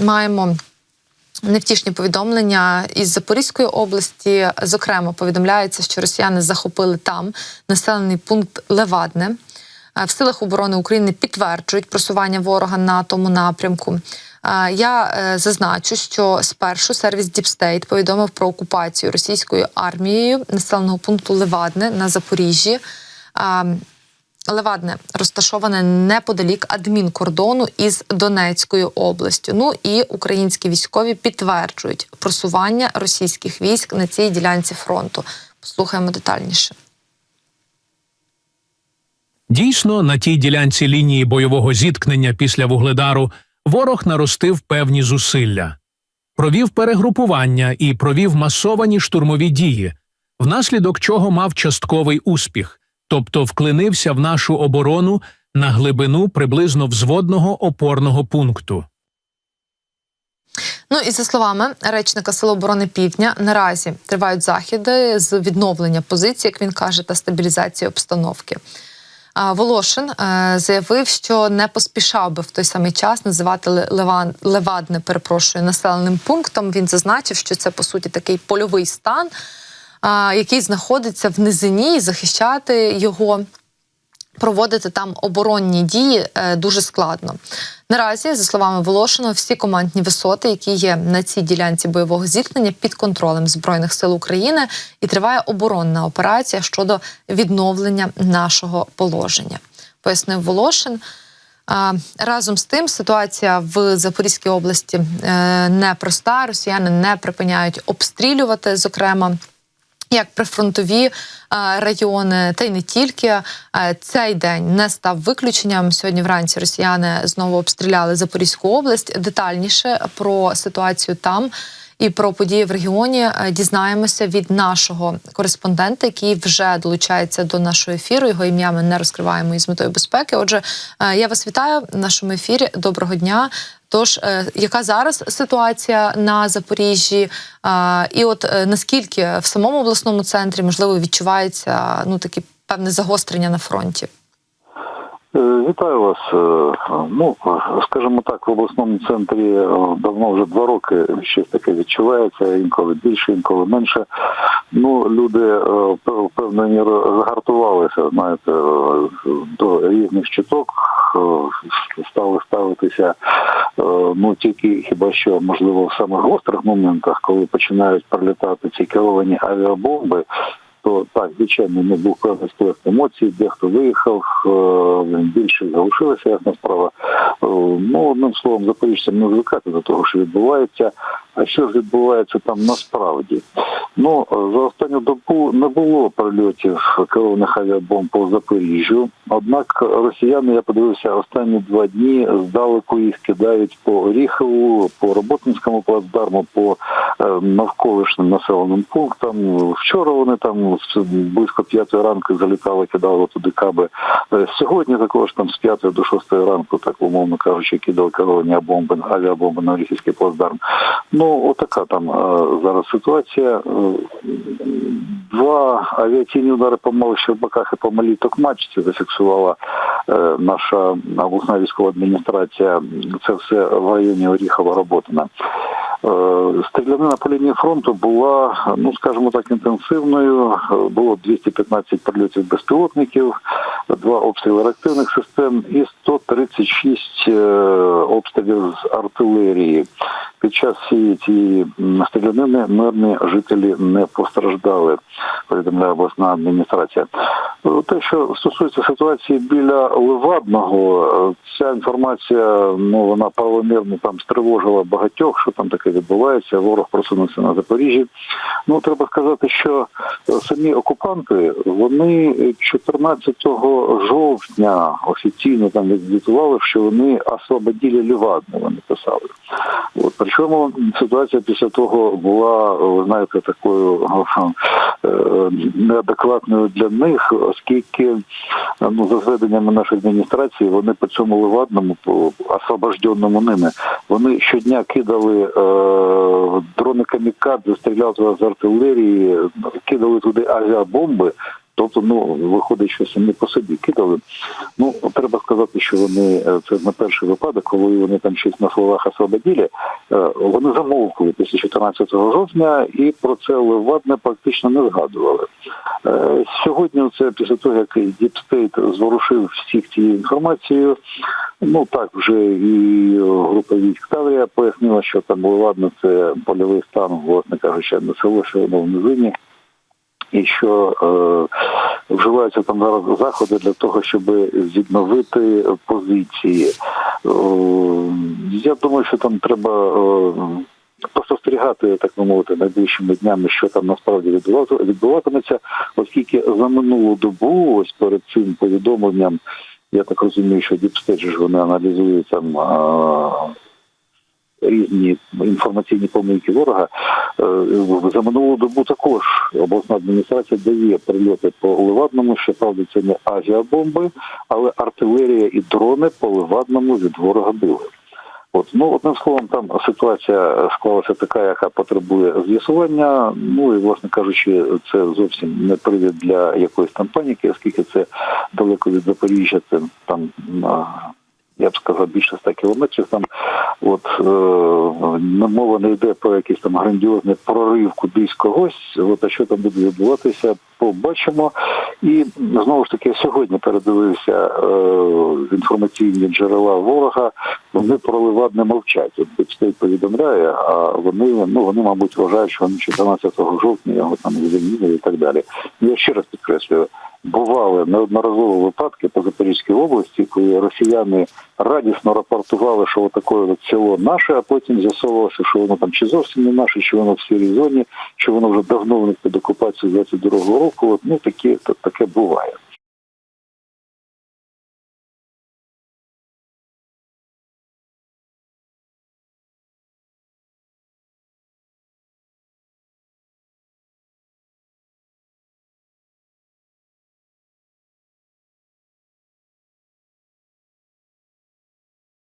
маємо. Невтішні повідомлення із Запорізької області. Зокрема, повідомляється, що росіяни захопили там населений пункт Левадне. Е, В силах оборони України підтверджують просування ворога на тому напрямку. Е, Я е, зазначу, що спершу сервіс State повідомив про окупацію російською армією населеного пункту Левадне на Запоріжжі. Левадне розташоване неподалік адмінкордону із Донецькою областю. Ну і українські військові підтверджують просування російських військ на цій ділянці фронту. Послухаємо детальніше. Дійсно, на тій ділянці лінії бойового зіткнення після вугледару ворог наростив певні зусилля, провів перегрупування і провів масовані штурмові дії, внаслідок чого мав частковий успіх, тобто вклинився в нашу оборону на глибину приблизно взводного опорного пункту. Ну і за словами речника Сил оборони Півдня, наразі тривають заходи з відновлення позицій, як він каже, та стабілізації обстановки. Волошин е, заявив, що не поспішав би в той самий час називати Леван Левадне, перепрошую, населеним пунктом. Він зазначив, що це по суті такий польовий стан, який знаходиться в низині, і захищати його проводити там оборонні дії е, дуже складно. Наразі, за словами Волошина, всі командні висоти, які є на цій ділянці бойового зіткнення, під контролем збройних сил України, і триває оборонна операція щодо відновлення нашого положення, пояснив Волошин. Разом з тим ситуація в Запорізькій області е, непроста. Росіяни не припиняють обстрілювати, зокрема як прифронтові е, райони, та й не тільки Е, цей день не став виключенням. Сьогодні вранці росіяни знову обстріляли Запорізьку область. Детальніше про ситуацію там. І про події в регіоні е, дізнаємося від нашого кореспондента, який вже долучається до нашого ефіру. Його ім'я ми не розкриваємо із метою безпеки. Отже, е, я вас вітаю в нашому ефірі. Доброго дня. Тож, е, яка зараз ситуація на Запоріжжі? І от наскільки в самому обласному центрі можливо відчувається ну такі певне загострення на фронті? Е, Вітаю вас. Е, Ну, скажімо так, в обласному центрі е, давно вже два роки щось таке відчувається, інколи більше, інколи менше. Ну, люди е, в загартувалися, знаєте, до різних чуток, стали ставитися, ну тільки хіба що можливо в самих гострих моментах, коли починають прилітати ці керовані авіабомби то так, звичайно, не був певний сплеск емоцій, дехто виїхав, е, більше залишилася ясна справа. Е, Ну, одним словом, запоріжцям не звикати до того, що відбувається. Що ж відбувається там насправді? Ну, е, за останню добу не було прильотів керованих авіабомб по Запоріжжю. Однак росіяни, я подивився, останні два дні здалеку їх кидають по Оріхову, по Роботинському плацдарму, по е, навколишнім населеним пунктам. Вчора вони там близько п'ятої ранку залітали, кидали туди каби. Е, Сьогодні також там з п'ятої до шостої ранку, так умовно кажучи, кидали керовані бомби, авіабомби на Оріхівський плацдарм. Ну, отака там е, зараз ситуація. Е, Два авіаційні удари по малих Щербаках і по малій Токмачці зафіксувала е, наша обласна військова адміністрація. Це все в районі Оріхова Роботина. Е, Стрілянина по лінії фронту була, ну скажімо так, інтенсивною. Е, Було 215 прильотів безпілотників, два обстріли реактивних систем і 136 е, обстрілів з артилерії. Під час цієї цієї стрілянини мирні жителі не постраждали, повідомляє обласна адміністрація. Те, що стосується ситуації біля Левадного, ця інформація ну вона правомірно там стривожила багатьох, що там таке відбувається. Ворог просунувся на Запоріжжі. Ну треба сказати, що е, самі окупанти вони 14 жовтня офіційно там відзвітували, що вони освободили Лівадне. Вони писали. От причому ситуація після того була, ви знаєте, такою е, неадекватною для них, оскільки ну за зведеннями нашої адміністрації вони по цьому левадному, по освобожденному ними, вони щодня кидали е, дрони камікадзе, стріляли з артилерії, кидали туди авіабомби. Тобто, ну виходить, що самі по собі кидали. Ну треба сказати, що вони е, це не перший випадок, коли вони там щось на словах освободили. Е, Вони замовкли після 14 жовтня і про це Левадне практично не згадували. Е, Сьогодні це після того, як Діпстейт зворушив всіх цією інформацією. Ну так вже і група військ Таврія пояснила, що там Левадне це польовий стан, власне кажучи, на село, що воно в низині. І що е, вживаються там зараз заходи для того, щоб відновити позиції. Е, я думаю, що там треба е, спостерігати, так би мовити, найближчими днями, що там насправді відбуватиметься, оскільки за минулу добу, ось перед цим повідомленням, я так розумію, що діпстейдж ж вони аналізують там. різні інформаційні помилки ворога. Е, За минулу добу також обласна адміністрація дає прильоти по Левадному. Щоправда, це не авіабомби, але артилерія і дрони по Левадному від ворога били. От ну одним словом, там ситуація склалася така, яка потребує з'ясування. Ну і власне кажучи, це зовсім не привід для якоїсь там паніки, оскільки це далеко від Запоріжжя, це там я б сказав, більше 100 кілометрів. Там от е, мова не йде про якийсь там грандіозний прорив кудись когось. От а що там буде відбуватися, побачимо. І знову ж таки сьогодні передивився е, інформаційні джерела ворога. Вони про Левадне мовчать. От повідомляє, а вони ну вони, мабуть, вважають, що вони 14 жовтня його там звільнили і так далі. Я ще раз підкреслюю. Бували неодноразово випадки по Запорізькій області, коли росіяни радісно рапортували, що отаке село наше, а потім з'ясовувалося, що воно там чи зовсім не наше, чи воно в сірій зоні, чи воно вже давно них під окупацією 22-го року. От, ну такі таке буває.